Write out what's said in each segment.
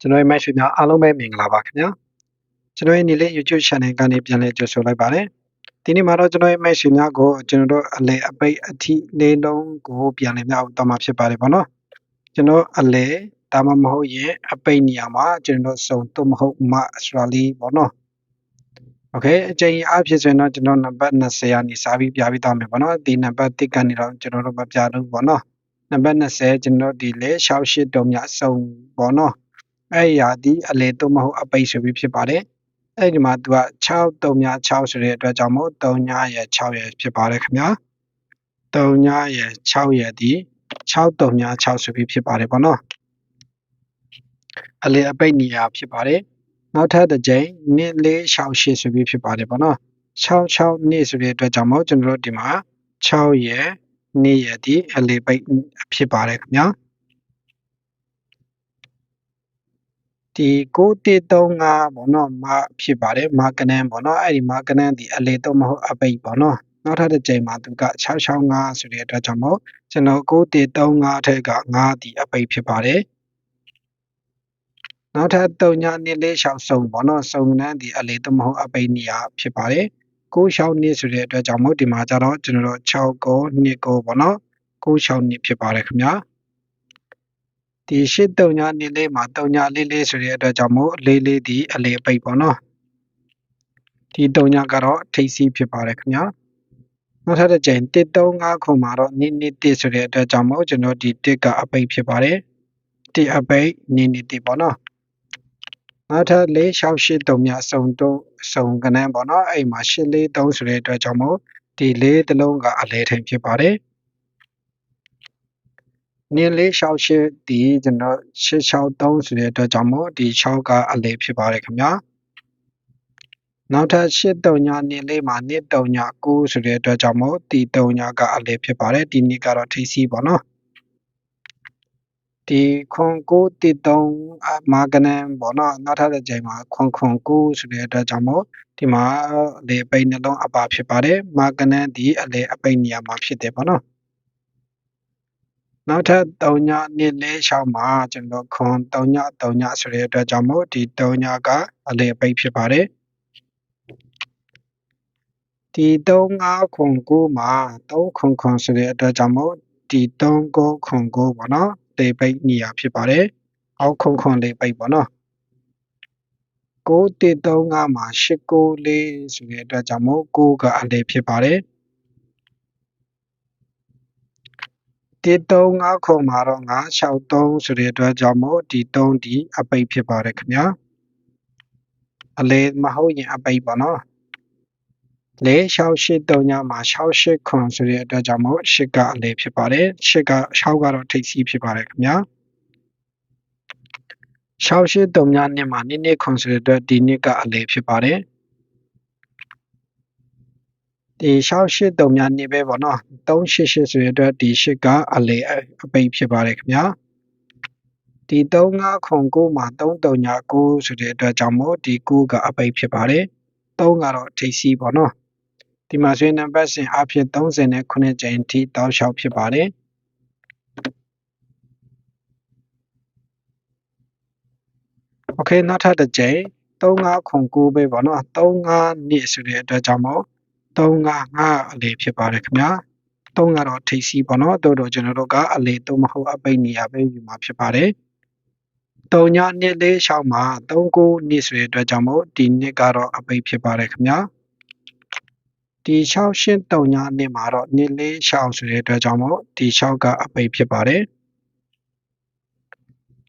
ကျွန်တော်ရဲ့ match များအားလုံးပဲမင်္ဂလာပါခင်ဗျာကျွန်တော်ရဲ့ညီလေး YouTube channel ကနေပြန်လည်ကြိုဆိုလိုက်ပါတယ်ဒီနေ့မှာတော့ကျွန်တော်ရဲ့ match များကိုကျွန်တော်တို့အလဲအပိတ်အထိလေးလုံးကိုပြန်လည်မြောက်တော့မှာဖြစ်ပါတယ်ဗောနော်ကျွန်တော်အလဲဒါမှမဟုတ်ရင်အပိတ်နေရာမှာကျွန်တော်စုံတော့မဟုတ်မအစတြာလီဗောနော်โอเคအချိန်အဖြစ်ဆိုရင်တော့ကျွန်တော်နံပါတ်20ကနေစပြီးပြပြီးတော့မယ်ဗောနော်ဒီနံပါတ်1ကနေတော့ကျွန်တော်တို့မပြတော့ဗောနော်နံပါတ်20ကျွန်တော်ဒီလေ68တုံးမြစုံဗောနော် အဲ့ဒီဟာဒီအလေတော့မဟုတ်အပိတ်ဆိုပြီးဖြစ်ပါတယ်အဲ့ဒီမှာသူက6တုံးမြ6ဆိုတဲ့အတွက်ကြောင့်မို့3ညရဲ့6ရဲ့ဖြစ်ပါတယ်ခင်ဗျာ3ညရဲ့6ရဲ့ဒီ6တုံးမြ6ဆိုပြီးဖြစ်ပါတယ်ဗောနော်အလေအပိတ်နေရာဖြစ်ပါတယ်နောက်ထပ်တစ်ကြိမ်နှစ်လေး68ဆိုပြီးဖြစ်ပါတယ်ဗောနော်66နှစ်ဆိုတဲ့အတွက်ကြောင့်မို့ကျွန်တော်တို့ဒီမှာ6ရဲ့နေ့ရက်ဒီအလေပိတ်ဖြစ်ပါတယ်ခင်ဗျာ ဒီ6135ပေါ့နော်မဖြစ်ပါတယ်မာကနန်ပေါ့နော်အဲ့ဒီမာကနန်ဒီအလေတော့မဟုတ်အပိတ်ပေါ့နော်နောက်ထပ်တစ်ချိန်မှာသူက665ဆိုတဲ့အတွက်ကြောင့်မို့ကျွန်တော်6135ထက်က9ဒီအပိတ်ဖြစ်ပါတယ်နောက်ထပ်3ညနှစ်လေးရှောက်စုံပေါ့နော်စုံနန်းဒီအလေတော့မဟုတ်အပိတ်နေရာဖြစ်ပါတယ်ကိုရှောက်နှစ်ဆိုတဲ့အတွက်ကြောင့်မို့ဒီမှာကျတော့ကျွန်တော်တို့6ကို2ကိုပေါ့နော်ကိုရှောက်နှစ်ဖြစ်ပါတယ်ခင်ဗျာ ဒီရှစ်တုံညာနေလေးမှာတုံညာလေးလေးဆိုတဲ့အတွက်ကြောင့်မို့လေးလေးဒီအလေပိတ်ပေါ့နော်ဒီတုံညာကတော့ထိပ်စီးဖြစ်ပါတယ်ခင်ဗျာနောက်ထပ်တစ်ကြိမ်135ခုမှာတော့နိနိ1ဆိုတဲ့အတွက်ကြောင့်မို့ကျွန်တော်ဒီ1ကအပိတ်ဖြစ်ပါတယ်1အပိတ်နိနိ1ပေါ့နော်နောက်ထပ်4 6 8တုံမြစုံတော့စုံကနန်းပေါ့နော်အဲ့မှာ8 4 3ဆိုတဲ့အတွက်ကြောင့်မို့ဒီ၄တလုံးကအလဲထိန်ဖြစ်ပါတယ် နင်းလေးရှောက်ရှစ်ဒီကျွန်တော်663ဆိုတဲ့အတွက်ကြောင့်မို့ဒီ6ကအလဲဖြစ်ပါတယ်ခင်ဗျာနောက်ထပ်83ညနင်းလေးမှာနစ်3ည9ဆိုတဲ့အတွက်ကြောင့်မို့ဒီ3ညကအလဲဖြစ်ပါတယ်ဒီနစ်ကတော့ထိစီပေါ့နော်ဒီခွန်9တိ3မာကနန်ပေါ့နော်နောက်ထပ်တစ်ချိန်မှာခွန်ခွန်9ဆိုတဲ့အတွက်ကြောင့်မို့ဒီမှာလေပိတ်နှလုံးအပါဖြစ်ပါတယ်မာကနန်ဒီအလေအပိတ်နေရာမှာဖြစ်တယ်ပေါ့နော် နောက်ထပ်3ညနှစ်လေးရှောင်းမှာကျွန်တော်ခွန်3ည3ညဆိုတဲ့အတွက်ကြောင့်မို့ဒီ3ညကအလေပိတ်ဖြစ်ပါတယ်ဒီ3 5ခွန်9မှာ3ခွန်ခွန်ဆိုတဲ့အတွက်ကြောင့်မို့ဒီ3 9ခွန်9ပေါ့နော်လေပိတ်နေရာဖြစ်ပါတယ်အောက်ခွန်ခွန်လေပိတ်ပေါ့နော်9135မှာ894ဆိုတဲ့အတွက်ကြောင့်မို့9ကအလေဖြစ်ပါတယ် 135ခုမှာတော့963ဆိုတဲ့အတွက်ကြောင့်မို့ဒီ3ဒီအပိတ်ဖြစ်ပါတယ်ခင်ဗျာအလေမဟုတ်ရင်အပိတ်ပေါ့နော်လေ683ညမှာ68ခွန်ဆိုတဲ့အတွက်ကြောင့်မို့8ကအလေဖြစ်ပါတယ်8က6ကတော့ထိပ်စီးဖြစ်ပါတယ်ခင်ဗျာ68ညနှစ်မှာနိနှစ်ခွန်ဆိုတဲ့အတွက်ဒီနှစ်ကအလေဖြစ်ပါတယ် ဒီ683များနေပဲပေါ့နော်388ဆိုတဲ့အတွက်ဒီ8ကအလေအပိတ်ဖြစ်ပါတယ်ခင်ဗျာဒီ35ခွန်9မှာ339ဆိုတဲ့အတွက်ကြောင့်မို့ဒီ9ကအပိတ်ဖြစ်ပါတယ်3ကတော့ထိပ်စီးပေါ့နော်ဒီမှာဆိုရင်နံပါတ်စဉ်အဖြစ်39ကြိမ်ထိတောက်လျှောက်ဖြစ်ပါတယ်โอเคနောက်ထပ်တစ်ကြိမ်35ခွန်9ပဲပေါ့နော်35နှစ်ဆိုတဲ့အတွက်ကြောင့်မို့ 3က5အလေဖြစ်ပါတယ်ခင်ဗျာ3ကတော့ထိပ်စီးပေါ့နော်တို့တော့ကျွန်တော်တို့ကအလေ3မဟုတ်အပိတ်နေရပဲယူမှာဖြစ်ပါတယ်3ညနှစ်လေးရှောင်းမှာ39နှစ်ဆိုတဲ့အတွက်ကြောင့်မို့ဒီနှစ်ကတော့အပိတ်ဖြစ်ပါတယ်ခင်ဗျာဒီ6ရှင်း3ညနှစ်မှာတော့နှစ်လေးရှောင်းဆိုတဲ့အတွက်ကြောင့်မို့ဒီ6ကအပိတ်ဖြစ်ပါတယ်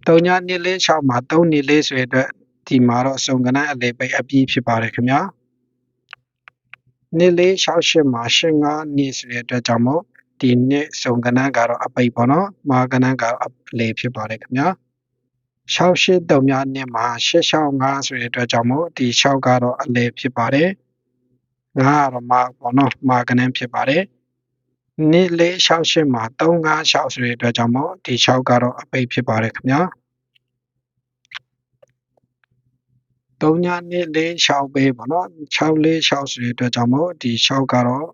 3ညနှစ်လေး6မှာ3နှစ်လေးဆိုတဲ့အတွက်ဒီမှာတော့စုံကနန်းအလေပိတ်အပြည့်ဖြစ်ပါတယ်ခင်ဗျာ နှစ်လေး68မှာ85နှစ်ဆိုတဲ့အတွက်ကြောင့်မို့ဒီနှစ်စုံကဏ္ဍကတော့အပိတ်ပေါ့နော်မာကဏ္ဍကအလေဖြစ်ပါတယ်ခင်ဗျာ68တုံများနှစ်မှာ865ဆိုတဲ့အတွက်ကြောင့်မို့ဒီ6ကတော့အလေဖြစ်ပါတယ်ငါကတော့မာပေါ့နော်မာကဏ္ဍဖြစ်ပါတယ်နှစ်လေး68မှာ356ဆိုတဲ့အတွက်ကြောင့်မို့ဒီ6ကတော့အပိတ်ဖြစ်ပါတယ်ခင်ဗျာ 3ညနှစ်လေး6ပဲပေါ့နော်6လေး6ဆိုတဲ့အတွက်ကြောင့်မို့ဒီ6ကတော့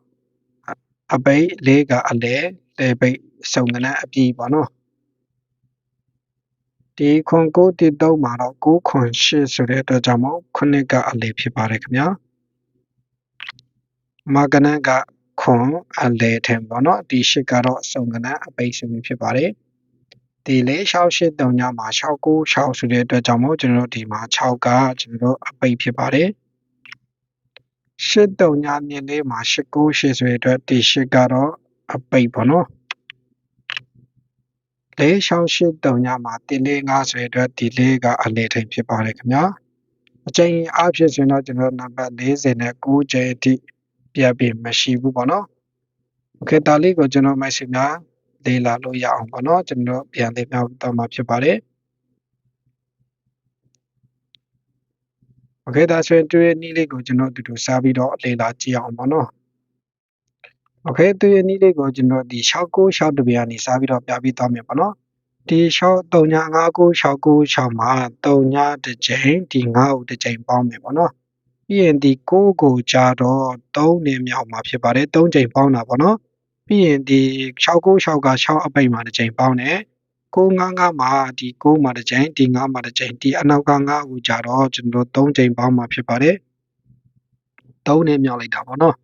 အပိတ်လေးကအလဲလေပိတ်စုံကနအပြည့်ပေါ့နော်ဒီခွန်9တိ3မှာတော့9ခွန်8ဆိုတဲ့အတွက်ကြောင့်မို့ခုနှစ်ကအလေဖြစ်ပါတယ်ခင်ဗျာမကနန်းကခွန်အလေထင်ပေါ့နော်ဒီ8ကတော့အစုံကနန်းအပိတ်ဆိုပြီးဖြစ်ပါတယ် ဒီလေး68 3ညမှာ696ဆိုတဲ့အတွက်ကြောင့်မို့ကျွန်တော်တို့ဒီမှာ6ကကျွန်တော်တို့အပိတ်ဖြစ်ပါတယ်8 3ညမြင်းလေးမှာ898ဆိုတဲ့အတွက်ဒီ8ကတော့အပိတ်ပေါ့နော်လေးရှောင်းရှိတုံညမှာတင်လေးငါဆိုတဲ့အတွက်ဒီလေးကအလေထိန်ဖြစ်ပါတယ်ခင်ဗျာအချိန်အားဖြင့်ဆိုရင်တော့ကျွန်တော်နံပါတ်40နဲ့9ကျဲအထိပြပြမရှိဘူးပေါ့နော်โอเคဒါလေးကိုကျွန်တော်မိုက်စီများ လေ့လာလို့ရအောင်ပေါ့နော်ကျွန်တော်ပြန်လေးမြောက်တော့မှာဖြစ်ပါတယ်โอเคဒါဆိုရင်တွေ့ရနည်းလေးကိုကျွန်တော်တူတူစားပြီးတော့လေ့လာကြည့်အောင်ပေါ့နော်โอเคသူရဲ့နည်းလေးကိုကျွန်တော်ဒီ69 6တပြားနေစားပြီးတော့ပြပြီးသွားမယ်ပေါ့နော်ဒီ6 3ည5969မှာ3ညတစ်ချိန်ဒီ9ကိုတစ်ချိန်ပေါင်းမယ်ပေါ့နော်ပြီးရင်ဒီ6ကိုကြာတော့3နဲ့မြောက်မှာဖြစ်ပါတယ်3ချိန်ပေါင်းတာပေါ့နော် ပြီးရင်ဒီ696က6အပိတ်မှာတစ်ချိန်ပေါင်းတယ်955မှာဒီ9မှာတစ်ချိန်ဒီ9မှာတစ်ချိန်ဒီအနောက်က9ကိုကြာတော့ကျွန်တော်3ချိန်ပေါင်းမှာဖြစ်ပါတယ်3နဲ့မြောက်လိုက်တာပေါ့နော်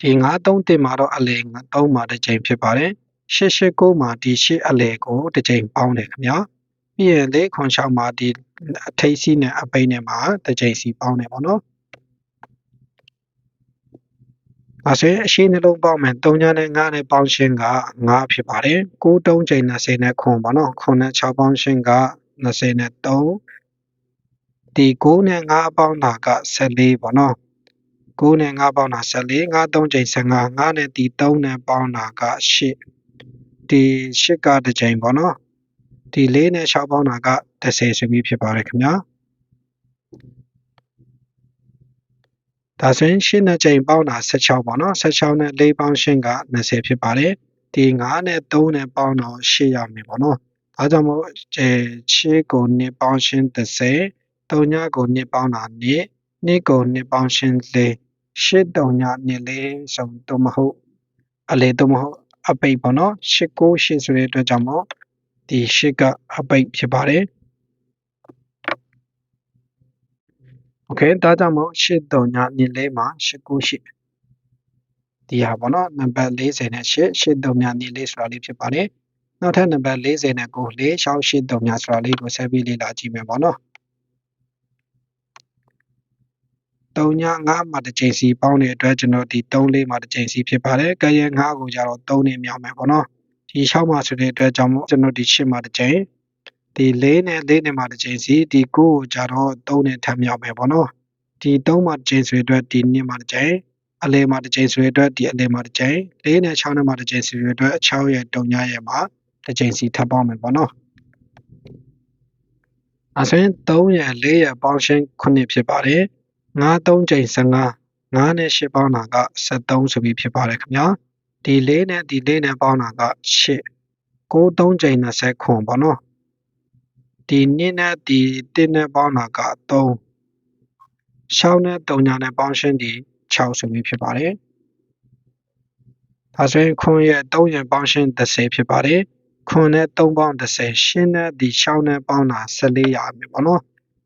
ဒီ931မှာတော့အလယ်3မှာတစ်ချိန်ဖြစ်ပါတယ်889မှာဒီ8အလယ်ကိုတစ်ချိန်ပေါင်းတယ်ခင်ဗျာပြီးရင်လေခွန်6မှာဒီအထိပ်စီးနဲ့အပိတ်နဲ့မှာတစ်ချိန်စီပေါင်းတယ်ပေါ့နော် အဲဆိုရင်အရှိနှလုံးပေါင်းမယ်3ညနဲ့9နဲ့ပေါင်းရှင်းက9ဖြစ်ပါတယ်9 3ချိန်20နဲ့ခွန်ပေါ့နော်ခွန်နဲ့6ပေါင်းရှင်းက20နဲ့3ဒီ9နဲ့9ပေါင်းတာက14ပေါ့နော်9နဲ့9ပေါင်းတာ14 9 3ချိန်15 9နဲ့ဒီ3နဲ့ပေါင်းတာက8ဒီ8ကတစ်ချိန်ပေါ့နော်ဒီ4နဲ့6ပေါင်းတာက30ဆိုပြီးဖြစ်ပါတယ်ခင်ဗျာ ဒါဆိုရင်8နဲ့ချိန်ပေါင်းတာ16ပေါ့နော်16နဲ့4ပေါင်းရှင်းက20ဖြစ်ပါတယ်ဒီ9နဲ့3နဲ့ပေါင်းတော့8ရမယ်ပေါ့နော်ဒါကြောင့်မို့အဲ6ကို2ပေါင်းရှင်း30 3ညကို2ပေါင်းတာ2 2ကို2ပေါင်းရှင်း4 8 3ည2လေးဆုံးတော့မဟုတ်အလေတော့မဟုတ်အပိတ်ပေါ့နော်8 9 8ဆိုတဲ့အတွက်ကြောင့်မို့ဒီ8ကအပိတ်ဖြစ်ပါတယ် โอเคဒါကြောင့်မို့8 3ည2လေးမှာ8 9 8ဒီဟာပေါ့နော်နံပါတ်40နဲ့8 8 3ည2လေးဆိုတာလေးဖြစ်ပါတယ်နောက်ထပ်နံပါတ်40နဲ့9 4 6 8 3ညဆိုတာလေးကိုဆက်ပြီးလေ့လာကြည့်မယ်ပေါ့နော်3ည9မှာတစ်ချိန်စီပေါင်းတဲ့အတွက်ကျွန်တော်ဒီ3လေးမှာတစ်ချိန်စီဖြစ်ပါတယ်။ကရဲ9ကိုကြတော့3နဲ့မြောက်မယ်ပေါ့နော်။ဒီ6မှာဆိုတဲ့အတွက်ကြောင့်မို့ကျွန်တော်ဒီ8မှာတစ်ချိန် ဒီ4နဲ့4နဲ့မှာတစ်ချိန်စီဒီ9ကိုကြတော့3နဲ့ထပ်မြောက်မယ်ပေါ့နော်။ဒီ3မှာတစ်ချိန်ဆိုတဲ့အတွက်ဒီ2မှာတစ်ချိန်အလဲမှာတစ်ချိန်ဆိုတဲ့အတွက်ဒီအလဲမှာတစ်ချိန်4နဲ့6နဲ့မှာတစ်ချိန်ဆိုတဲ့အတွက်6ရဲ့3ညရဲ့မှာတစ်ချိန်စီထပ်ပေါင်းမယ်ပေါ့နော်။အဲဆိုရင်3ရဲ့4ရဲ့ပေါင်းရှင်း9ဖြစ်ပါတယ်။9 3ချိန်15 9နဲ့8ပေါင်းတာက73ဆိုပြီးဖြစ်ပါတယ်ခင်ဗျာဒီ4နဲ့ဒီ4နဲ့ပေါင်းတာက8 9 3ချိန်20ခွန်ပေါ့နော် ဒီ2နဲ့ဒီ1နဲ့ပေါင်းတာက3 6နဲ့3ညာနဲ့ပေါင်းရှင်းဒီ6ဆိုပြီးဖြစ်ပါတယ်ဒါဆိုရင်ခွန်ရဲ့3ရဲ့ပေါင်းရှင်း30ဖြစ်ပါတယ်ခွန်နဲ့3ပေါင်း30ရှင်းနဲ့ဒီ6နဲ့ပေါင်းတာ14ရမယ်ပေါ့နော်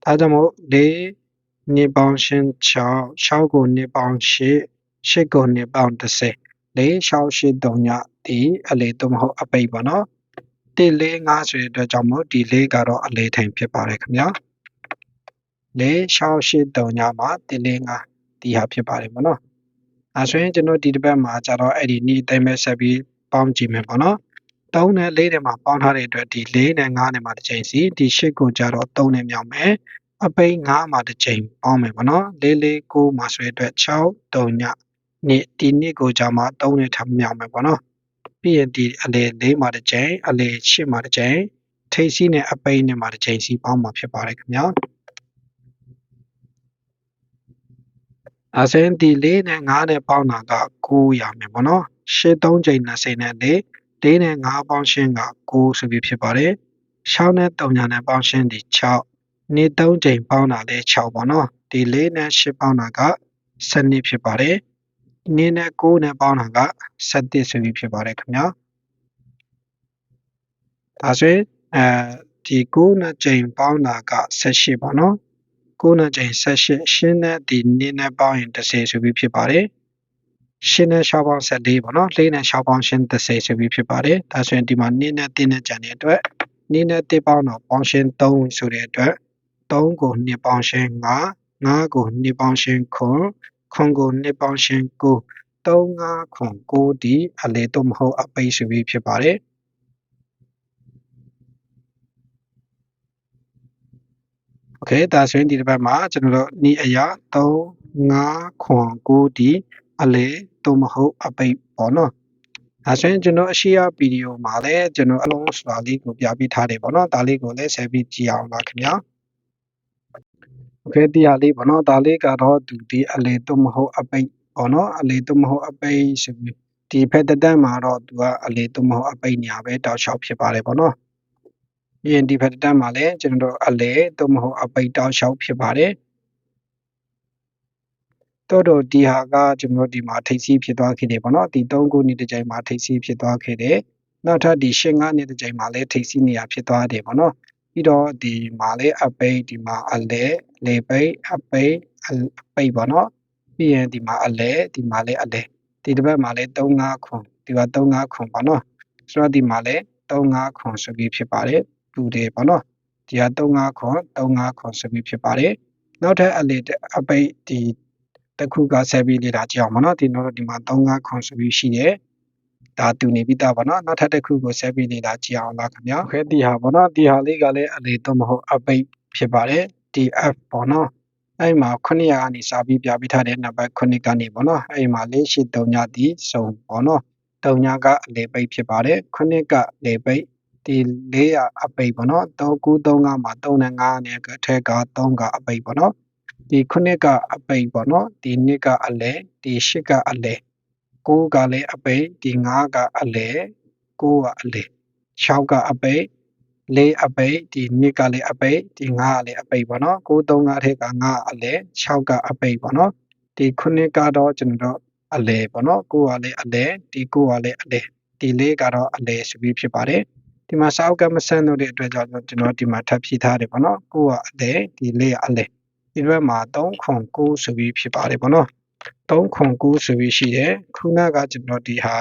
ဒါကြောင့်မို့4နှစ်ပေါင်းရှင်း6 6ကိုနှစ်ပေါင်း8 8ကိုနှစ်ပေါင်း30 4 6 8 3ညဒီအလေသို့မဟုတ်အပိတ်ပါနော် 1 4 5ဆိုတဲ့အတွက်ကြောင့်မို့ဒီ4ကတော့အလေထိန်ဖြစ်ပါတယ်ခင်ဗျာ4 6 8 3ညမှာ1 4 5ဒီဟာဖြစ်ပါတယ်ပေါ့နော်အဲဆိုရင်ကျွန်တော်ဒီတစ်ပတ်မှာကျတော့အဲ့ဒီနေ့အတိုင်းပဲဆက်ပြီးပေါင်းကြည့်မယ်ပေါ့နော်3နဲ့4နဲ့မှာပေါင်းထားတဲ့အတွက်ဒီ4နဲ့5နဲ့မှာတစ်ချိန်စီဒီ8ကိုကြတော့3နဲ့မြောက်မယ်အပိတ်9မှာတစ်ချိန်ပေါင်းမယ်ပေါ့နော်၄၄9မှာဆိုရတဲ့6 3ညနှစ်ဒီနှစ်ကိုကြာမှာ3နဲ့ထပ်မြောက်မယ်ပေါ့နော် ပြီးရင်ဒီအလေ၄မှာတစ်ချိန်အလေ8မှာတစ်ချိန်ထိပ်စီးနဲ့အပိတ်နဲ့မှာတစ်ချိန်စီပေါင်းမှာဖြစ်ပါတယ်ခင်ဗျာအစင်းဒီ၄နဲ့9နဲ့ပေါင်းတာက9ရမယ်ပေါ့နော်၈3ချိန်20နဲ့၄၄နဲ့9ပေါင်းရှင်းက9ဆိုပြီးဖြစ်ပါတယ်6နဲ့3ညာနဲ့ပေါင်းရှင်းဒီ6နေ့3ချိန်ပေါင်းတာလဲ6ပေါ့နော်ဒီ4နဲ့8ပေါင်းတာက12ဖြစ်ပါတယ် နေ့နဲ့9နဲ့ပေါင်းတာက17ဆိုပြီးဖြစ်ပါတယ်ခင်ဗျာဒါဆိုရင်အဲဒီ9နဲ့ချိန်ပေါင်းတာက18ပေါ့နော်9နဲ့ချိန်18ရှင်းနဲ့ဒီနင်းနဲ့ပေါင်းရင်30ဆိုပြီးဖြစ်ပါတယ်ရှင်းနဲ့6ပေါင်း14ပေါ့နော်၄နဲ့6ပေါင်းရှင်း30ဆိုပြီးဖြစ်ပါတယ်ဒါဆိုရင်ဒီမှာနင်းနဲ့တင်းနဲ့ကြံတဲ့အတွက်နင်းနဲ့တစ်ပေါင်းတော့ပေါင်းရှင်း3ဆိုတဲ့အတွက်3ကို2ပေါင်းရှင်း5 5ကို2ပေါင်းရှင်း9 9ကို2ပေါင်းရှင်း9 3 5ခွန်9ဒီအလေတော့မဟုတ်အပိတ်ဆိုပြီးဖြစ်ပါတယ်โอเคဒါဆိုရင်ဒီတစ်ပတ်မှာကျွန်တော်တို့ဤအရာ3 5ခွန်9ဒီအလေတော့မဟုတ်အပိတ်ပေါ့နော်ဒါဆိုရင်ကျွန်တော်အရှိရဗီဒီယိုမှာလည်းကျွန်တော်အလုံးစွာလေးကိုပြပြထားတယ်ပေါ့နော်ဒါလေးကိုလည်းဆက်ပြီးကြည့်အောင်ပါခင်ဗျာ ခဲတရားလေးပေါ့နော်ဒါလေးကတော့သူဒီအလေတော့မဟုတ်အပိတ်ပေါ့နော်အလေတော့မဟုတ်အပိတ်ဆိုပြီးဒီဖက်တတန်းမှာတော့သူကအလေတော့မဟုတ်အပိတ်ညာပဲတောက်လျှောက်ဖြစ်ပါတယ်ပေါ့နော်ပြီးရင်ဒီဖက်တန်းမှာလည်းကျွန်တော်တို့အလေတော့မဟုတ်အပိတ်တောက်လျှောက်ဖြစ်ပါတယ်တော်တော်ဒီဟာကကျွန်တော်ဒီမှာထိတ်စီးဖြစ်သွားခဲ့တယ်ပေါ့နော်ဒီ၃ခုနှစ်တစ်ကြိမ်မှာထိတ်စီးဖြစ်သွားခဲ့တယ်နောက်ထပ်ဒီရှင်ငါးနှစ်တစ်ကြိမ်မှာလည်းထိတ်စီးနေရဖြစ်သွားတယ်ပေါ့နော် ပြီးတော့ဒီမှာလည်းအပိတ်ဒီမှာအလဲလေပိတ်အပိတ်အပိတ်ပေါ့နော်ပြီးရင်ဒီမှာအလဲဒီမှာလည်းအလဲဒီတစ်ပတ်မှာလည်း35ခွန်ဒီမှာ35ခွန်ပေါ့နော်ဆိုတော့ဒီမှာလည်း35ခွန်ဆိုပြီးဖြစ်ပါတယ်ပူတယ်ပေါ့နော်ဒီဟာ35ခွန်35ခွန်ဆိုပြီးဖြစ်ပါတယ်နောက်ထပ်အလေအပိတ်ဒီတစ်ခုကဆက်ပြီးလေ့လာကြည့်အောင်ပေါ့နော်ဒီတော့ဒီမှာ35ခွန်ဆိုပြီးရှိတယ် ဒါတူနေပြီးသားပေါ့နော်နောက်ထပ်တစ်ခုကိုဆက်ပြီးလေ့လာကြည့်အောင်လားခင်ဗျာခဲဒီဟာပေါ့နော်ဒီဟာလေးကလည်းအလေတော့မဟုတ်အပိတ်ဖြစ်ပါတယ် DF ပေါ့နော်အဲ့မှာ900ကနေစာပြီးပြပေးထားတဲ့နံပါတ်9ကနေပေါ့နော်အဲ့မှာလေးရှိ3ညတီစုံပေါ့နော်3ညကအလေပိတ်ဖြစ်ပါတယ်9ကလေပိတ်ဒီ400အပိတ်ပေါ့နော်3935မှာ3နဲ့5နဲ့အထက်က3ကအပိတ်ပေါ့နော်ဒီခုနှစ်ကအပိတ်ပေါ့နော်ဒီနှစ်ကအလဲဒီရှစ်ကအလဲ ကိုးကလည်းအပိတ်ဒီငါးကအလဲကိုးကအလဲ၆ကအပိတ်လေးအပိတ်ဒီနှစ်ကလည်းအပိတ်ဒီငါးကလည်းအပိတ်ပေါ့နော်ကိုးသုံးငါးထက်ကငါးအလဲ၆ကအပိတ်ပေါ့နော်ဒီခုနှစ်ကတော့ကျွန်တော်အလဲပေါ့နော်ကိုးကလည်းအလဲဒီကိုးကလည်းအလဲဒီလေးကတော့အလဲဆိုပြီးဖြစ်ပါတယ်ဒီမှာစာအုပ်ကမဆန်းလို့တဲ့အတွက်ကြောင့်ကျွန်တော်ဒီမှာထပ်ဖြည့်ထားတယ်ပေါ့နော်ကိုးကအလဲဒီလေးကအလဲဒီဘက်မှာ3ခွန်9ဆိုပြီးဖြစ်ပါတယ်ပေါ့နော် 3ခွန်9ဆိုပြီးရှိတယ်ခုနကကျွန်တော်ဒီဟာ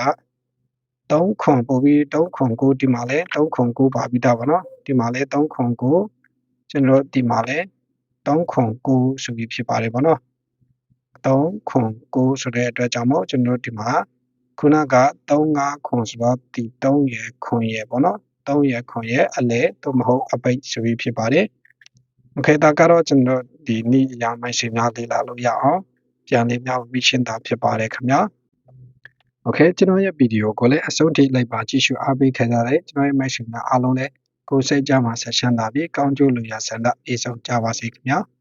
3ခွန်ပို့ပြီး3ခွန်9ဒီမှာလဲ3ခွန်9ပါပြီးသားပေါ့နော်ဒီမှာလဲ3ခွန်9ကျွန်တော်ဒီမှာလဲ3ခွန်9ဆိုပြီးဖြစ်ပါတယ်ပေါ့နော်3ခွန်9ဆိုတဲ့အတွက်ကြောင့်မို့ကျွန်တော်ဒီမှာခုနက35ခွန်ဆိုတော့ဒီ3ရယ်ခွန်ရယ်ပေါ့နော်3ရယ်ခွန်ရယ်အလဲသို့မဟုတ်အပိတ်ဆိုပြီးဖြစ်ပါတယ်โอเคဒါကတော့ကျွန်တော်ဒီနေ့အရာမိုင်းရှင်များလေ့လာလို့ရအောင် ပြန်လည်မျှဝေရှင်းတာဖြစ်ပါတယ်ခင်ဗျာ Okay ကျွန်တော်ရဲ့ဗီဒီယိုကိုလည်းအဆုံးထိလိုက်ပါကြည့်ရှုအားပေးခဲ့ကြတဲ့ကျွန်တော်ရဲ့ message များအားလုံးလည်းကိုယ်စိတ်ကြမှာဆက်ရှင်းတာပြီးကောင်းကျိုးလိုရာဆန္ဒအေးဆုံးကြပါစေခင်ဗျာ။